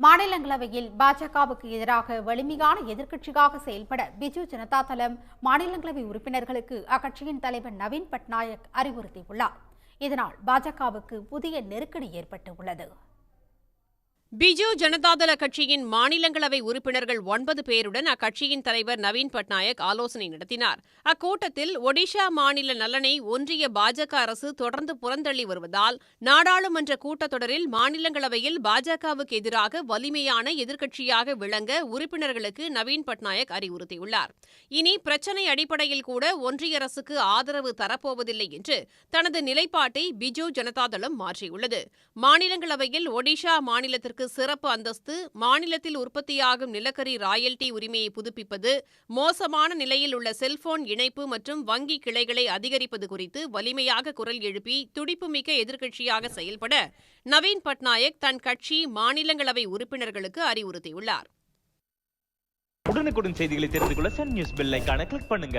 மாநிலங்களவையில் பாஜகவுக்கு எதிராக வலிமையான எதிர்க்கட்சியாக செயல்பட பிஜு ஜனதா தளம் மாநிலங்களவை உறுப்பினர்களுக்கு அக்கட்சியின் தலைவர் நவீன் பட்நாயக் அறிவுறுத்தியுள்ளார். இதனால் பாஜகவுக்கு புதிய நெருக்கடி ஏற்பட்டு உள்ளது பிஜு ஜனதாதள கட்சியின் மாநிலங்களவை உறுப்பினர்கள் ஒன்பது பேருடன் அக்கட்சியின் தலைவர் நவீன் பட்நாயக் ஆலோசனை நடத்தினார். அக்கூட்டத்தில் ஒடிஷா மாநில நலனை ஒன்றிய பாஜக அரசு தொடர்ந்து புறந்தள்ளி வருவதால் நாடாளுமன்ற கூட்டத்தொடரில் மாநிலங்களவையில் பாஜகவுக்கு எதிராக வலிமையான எதிர்க்கட்சியாக விளங்க உறுப்பினர்களுக்கு நவீன் பட்நாயக் அறிவுறுத்தியுள்ளார். இனி பிரச்சினை அடிப்படையில் கூட ஒன்றிய அரசுக்கு ஆதரவு தரப்போவதில்லை என்று தனது நிலைப்பாட்டை பிஜு ஜனதாதளம் மாற்றியுள்ளது. மாநிலங்களவையில் ஒடிஷா மாநிலத்திற்கு சிறப்பு அந்தஸ்து மாநிலத்தில் உற்பத்தியாகும் நிலக்கரி ராயல்டி உரிமையை புதுப்பிப்பது மோசமான நிலையில் உள்ள செல்போன் இணைப்பு மற்றும் வங்கி கிளைகளை அதிகரிப்பது குறித்து வலிமையாக குரல் எழுப்பி துடிப்புமிக்க எதிர்க்கட்சியாக செயல்பட நவீன் பட்நாயக் தன் கட்சி மாநிலங்களவை உறுப்பினர்களுக்கு அறிவுறுத்தியுள்ளார். உடனுக்குடன் செய்திகளை தெரிந்து கொள்ள சன் நியூஸ் பெல் ஐக்கான கிளிக் பண்ணுங்க.